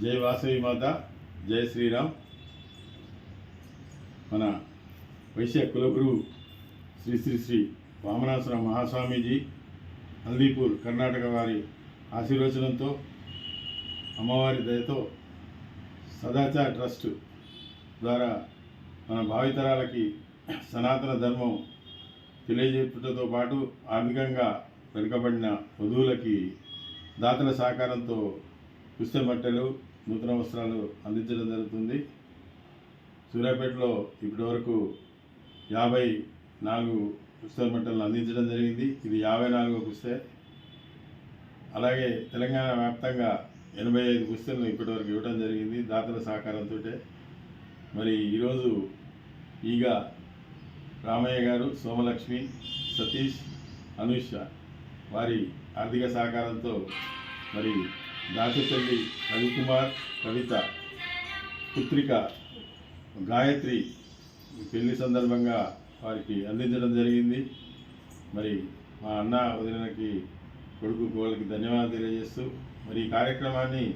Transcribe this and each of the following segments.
జై వాసవి మాత జై శ్రీరామ్. మన వైశ్య కులగురు శ్రీ శ్రీ శ్రీ వామనాసుర మహాస్వామీజీ హల్దీపూర్ కర్ణాటక వారి ఆశీర్వచనంతో అమ్మవారి దయతో సదాచార ట్రస్ట్ ద్వారా మన భావితరాలకి సనాతన ధర్మం తెలియజేపుటతో పాటు ఆర్థికంగా వెనుకబడిన వధువులకి దాతల సహకారంతో పుస్తబట్టలు నూతన వస్త్రాలు అందించడం జరుగుతుంది. సూర్యాపేటలో ఇప్పటివరకు యాభై నాలుగు పుస్తక బట్టలు అందించడం జరిగింది. ఇది యాభై నాలుగో పుస్తక అలాగే తెలంగాణ వ్యాప్తంగా ఎనభై ఐదు పుస్తకాలు ఇప్పటివరకు ఇవ్వడం జరిగింది దాతల సహకారంతో మరి ఈరోజు ఈగ రామయ్య గారు సోమలక్ష్మి సతీష్ అనూష వారి ఆర్థిక సహకారంతో మరి దాచపల్లి రవికుమార్ కవిత పుత్రిక గాయత్రి పెళ్ళి సందర్భంగా వారికి అందించడం జరిగింది. మరి మా అన్న వదిలినకి కొడుకు వాళ్ళకి ధన్యవాదాలు తెలియజేస్తూ మరి ఈ కార్యక్రమాన్ని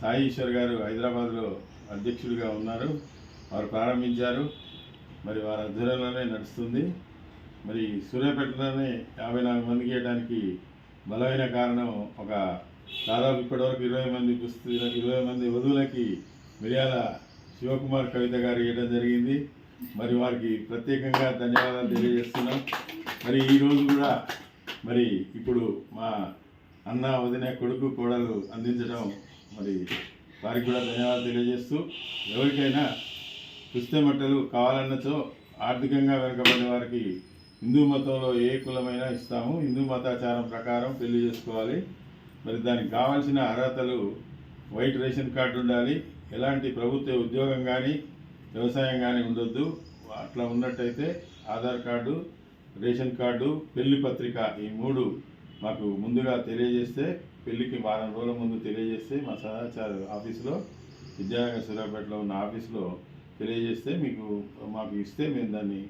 సాయి ఈశ్వర్ గారు హైదరాబాద్లో అధ్యక్షుడిగా ఉన్నారు. వారు ప్రారంభించారు. మరి వారి ఆధ్వర్యంలోనే నడుస్తుంది. మరి సూర్యాపేటలోనే యాభై నాలుగు మందికి ఇవ్వడానికి బలమైన కారణం ఒక దాదాపు ఇప్పటివరకు ఇరవై మంది పుస్తక ఇరవై మంది వధువులకి మిర్యాల శివకుమార్ కవిత గారు ఇవ్వడం జరిగింది. మరి వారికి ప్రత్యేకంగా ధన్యవాదాలు తెలియజేస్తున్నాం. మరి ఈరోజు కూడా మరి ఇప్పుడు మా అన్న వదిన కొడుకు కోడలు అందించడం మరి వారికి కూడా ధన్యవాదాలు తెలియజేస్తూ ఎవరికైనా పుస్తక మట్టలు కావాలన్నచో ఆర్థికంగా వెనుకబడిన వారికి హిందూ మతంలో ఏ కులమైనా ఇస్తాము. హిందూ మతాచారం ప్రకారం పెళ్ళి చేసుకోవాలి. మరి దానికి కావాల్సిన అర్హతలు వైట్ రేషన్ కార్డు ఉండాలి. ఎలాంటి ప్రభుత్వ ఉద్యోగం కానీ వ్యవసాయం కానీ ఉండొద్దు. అట్లా ఉన్నట్టయితే ఆధార్ కార్డు రేషన్ కార్డు పెళ్ళి పత్రిక ఈ మూడు మాకు ముందుగా తెలియజేస్తే పెళ్ళికి వారం రోజుల ముందు తెలియజేస్తే మా సదాచార ఆఫీసులో విద్యానగర్ సూర్యాపేటలో ఉన్న ఆఫీసులో తెలియజేస్తే మీకు మాకు ఇస్తే మేము దాన్ని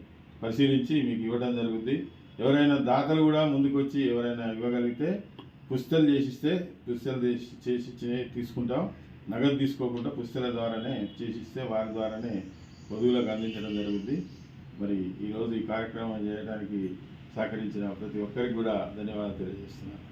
పరిశీలించి మీకు ఇవ్వడం జరుగుద్ది. ఎవరైనా దాతలు కూడా ముందుకొచ్చి ఎవరైనా ఇవ్వగలిగితే పుస్తలు చేసిస్తే పుస్తలు చేసి చేసి తీసుకుంటాం. నగదు తీసుకోకుండా పుస్తల ద్వారానే చేసిస్తే వారి ద్వారానే వధువులకు అందించడం జరుగుతుంది మరి ఈరోజు ఈ కార్యక్రమం చేయడానికి సహకరించిన ప్రతి ఒక్కరికి కూడా ధన్యవాదాలు తెలియజేస్తున్నాను.